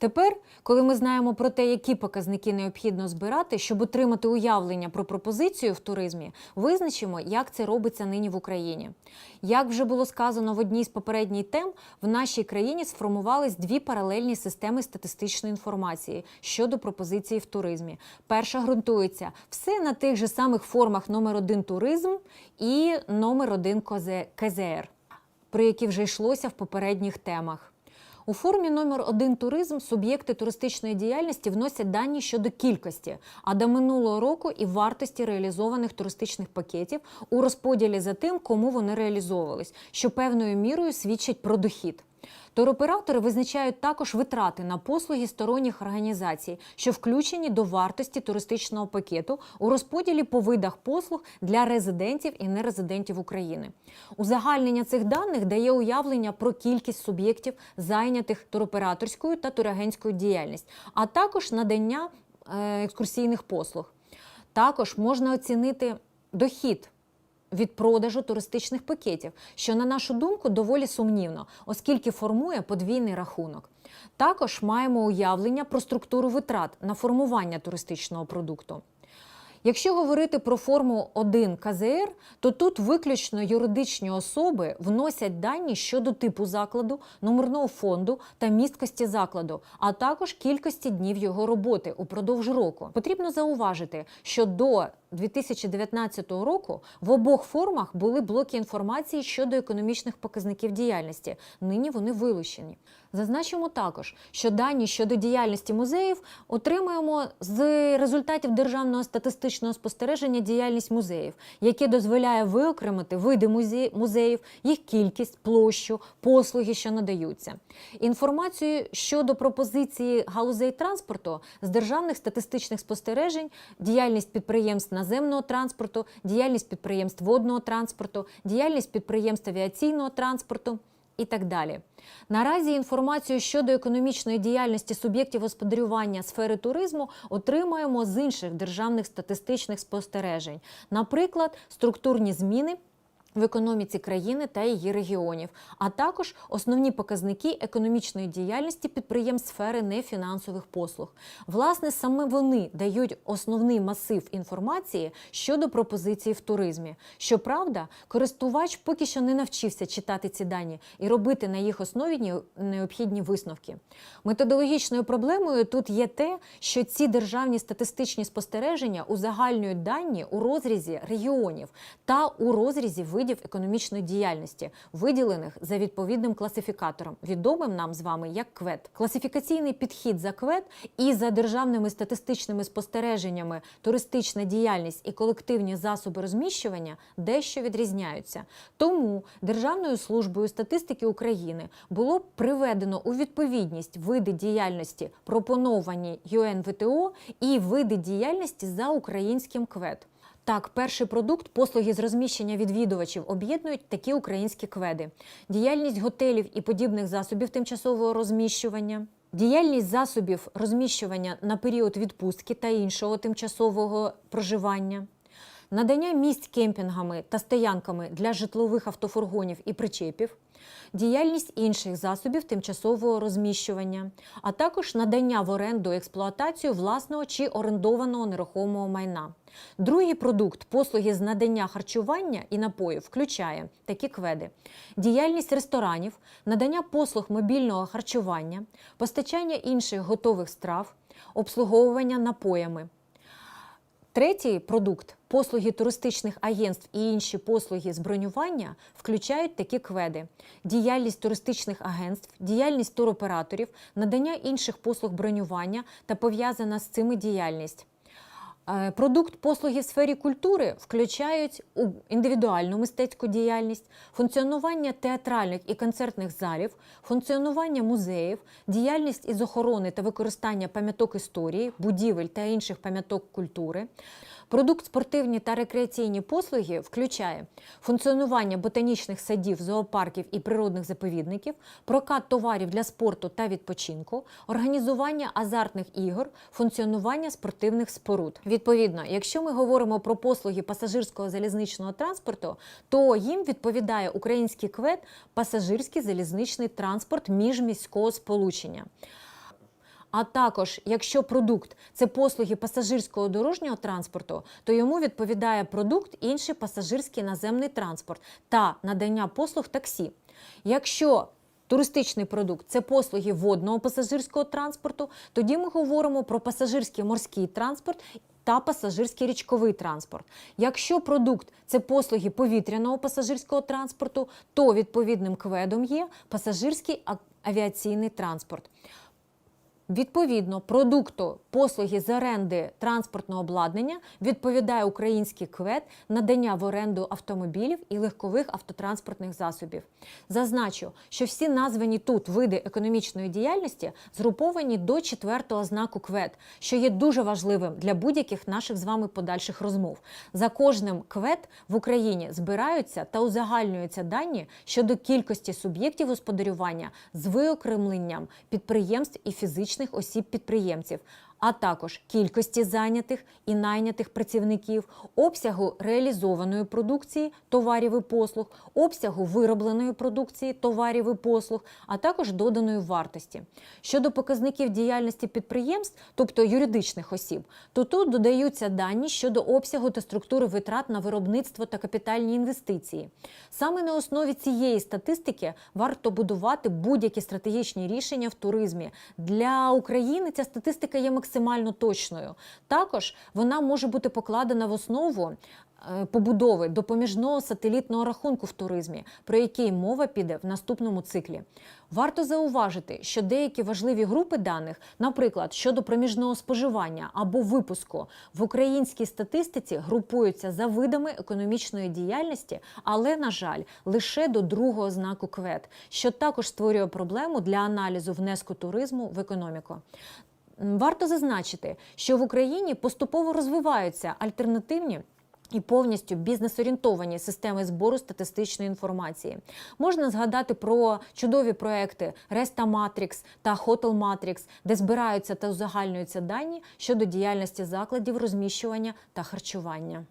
Тепер, коли ми знаємо про те, які показники необхідно збирати, щоб отримати уявлення про пропозицію в туризмі, визначимо, як це робиться нині в Україні. Як вже було сказано в одній з попередніх тем, в нашій країні сформувались дві паралельні системи статистичної інформації щодо пропозиції в туризмі. Перша ґрунтується все на тих же самих формах номер 1 туризм і номер 1 КЗР, про які вже йшлося в попередніх темах. У формі номер 1 туризм суб'єкти туристичної діяльності вносять дані щодо кількості, а до минулого року і вартості реалізованих туристичних пакетів у розподілі за тим, кому вони реалізовувались, що певною мірою свідчить про дохід. Туроператори визначають також витрати на послуги сторонніх організацій, що включені до вартості туристичного пакету у розподілі по видах послуг для резидентів і нерезидентів України. Узагальнення цих даних дає уявлення про кількість суб'єктів, зайнятих туроператорською та турагентською діяльністю, а також надання е, екскурсійних послуг. Також можна оцінити дохід від продажу туристичних пакетів, що, на нашу думку, доволі сумнівно, оскільки формує подвійний рахунок. Також маємо уявлення про структуру витрат на формування туристичного продукту. Якщо говорити про форму 1 КЗР, то тут виключно юридичні особи вносять дані щодо типу закладу, номерного фонду та місткості закладу, а також кількості днів його роботи упродовж року. Потрібно зауважити, що до 2019 року в обох формах були блоки інформації щодо економічних показників діяльності. Нині вони вилучені. Зазначимо також, що дані щодо діяльності музеїв отримуємо з результатів державного статистичного спостереження діяльність музеїв, яке дозволяє виокремити види музеїв, їх кількість, площу, послуги, що надаються. Інформацію щодо пропозиції галузей транспорту з державних статистичних спостережень, діяльність підприємств наземного транспорту, діяльність підприємств водного транспорту, діяльність підприємств авіаційного транспорту і так далі. Наразі інформацію щодо економічної діяльності суб'єктів господарювання сфери туризму отримаємо з інших державних статистичних спостережень, наприклад, структурні зміни. В економіці країни та її регіонів, а також основні показники економічної діяльності підприємств сфери нефінансових послуг. Власне, саме вони дають основний масив інформації щодо пропозицій в туризмі. Щоправда, користувач поки що не навчився читати ці дані і робити на їх основі ні- необхідні висновки. Методологічною проблемою тут є те, що ці державні статистичні спостереження узагальнюють дані у розрізі регіонів та у розрізі видів економічної діяльності, виділених за відповідним класифікатором, відомим нам з вами як КВЕД. Класифікаційний підхід за КВЕД і за державними статистичними спостереженнями туристична діяльність і колективні засоби розміщування дещо відрізняються. Тому Державною службою статистики України було приведено у відповідність види діяльності, пропоновані ЮНВТО, і види діяльності за українським КВЕД. Так, перший продукт послуги з розміщення відвідувачів об'єднують такі українські кведи: діяльність готелів і подібних засобів тимчасового розміщування. Діяльність засобів розміщування на період відпустки та іншого тимчасового проживання, надання місць кемпінгами та стоянками для житлових автофургонів і причепів, діяльність інших засобів тимчасового розміщування, а також надання в оренду експлуатацію власного чи орендованого нерухомого майна. Другий продукт послуги з надання харчування і напоїв включає такі кведи: діяльність ресторанів, надання послуг мобільного харчування, постачання інших готових страв, обслуговування напоями. Третій продукт послуги туристичних агентств і інші послуги з бронювання включають такі кведи: діяльність туристичних агентств, діяльність туроператорів, надання інших послуг бронювання та пов'язана з цими діяльність. Е, Продукт послуги в сфері культури включають у індивідуальну мистецьку діяльність, функціонування театральних і концертних залів, функціонування музеїв, діяльність із охорони та використання пам'яток історії, будівель та інших пам'яток культури. Продукт спортивні та рекреаційні послуги включає функціонування ботанічних садів, зоопарків і природних заповідників, прокат товарів для спорту та відпочинку, організування азартних ігор, функціонування спортивних споруд. Відповідно, якщо ми говоримо про послуги пасажирського залізничного транспорту, то їм відповідає український квет пасажирський залізничний транспорт міжміського сполучення. А також, якщо продукт це послуги пасажирського дорожнього транспорту, то йому відповідає продукт інший пасажирський наземний транспорт та надання послуг таксі. Якщо Туристичний продукт це послуги водного пасажирського транспорту. Тоді ми говоримо про пасажирський морський транспорт та пасажирський річковий транспорт. Якщо продукт це послуги повітряного пасажирського транспорту, то відповідним кведом є пасажирський авіаційний транспорт. Відповідно, продукту послуги з оренди транспортного обладнання відповідає український квет надання в оренду автомобілів і легкових автотранспортних засобів. Зазначу, що всі названі тут види економічної діяльності згруповані до четвертого знаку квет, що є дуже важливим для будь-яких наших з вами подальших розмов. За кожним квет в Україні збираються та узагальнюються дані щодо кількості суб'єктів господарювання з виокремленням підприємств і фізичних осіб-підприємців, а також кількості зайнятих і найнятих працівників, обсягу реалізованої продукції товарів і послуг, обсягу виробленої продукції товарів і послуг, а також доданої вартості. Щодо показників діяльності підприємств, тобто юридичних осіб, то тут додаються дані щодо обсягу та структури витрат на виробництво та капітальні інвестиції. Саме на основі цієї статистики варто будувати будь-які стратегічні рішення в туризмі. Для України ця статистика є максимально точною. Також вона може бути покладена в основу. е, Побудови допоміжного сателітного рахунку в туризмі, про який мова піде в наступному циклі. Варто зауважити, що деякі важливі групи даних, наприклад, щодо проміжного споживання або випуску, в українській статистиці групуються за видами економічної діяльності, але, на жаль, лише до другого знаку КВЕД, що також створює проблему для аналізу внеску туризму в економіку. Варто зазначити, що в Україні поступово розвиваються альтернативні. І повністю бізнес-орієнтовані системи збору статистичної інформації. Можна згадати про чудові проекти Resta Matrix та Hotel Matrix, де збираються та узагальнюються дані щодо діяльності закладів розміщування та харчування.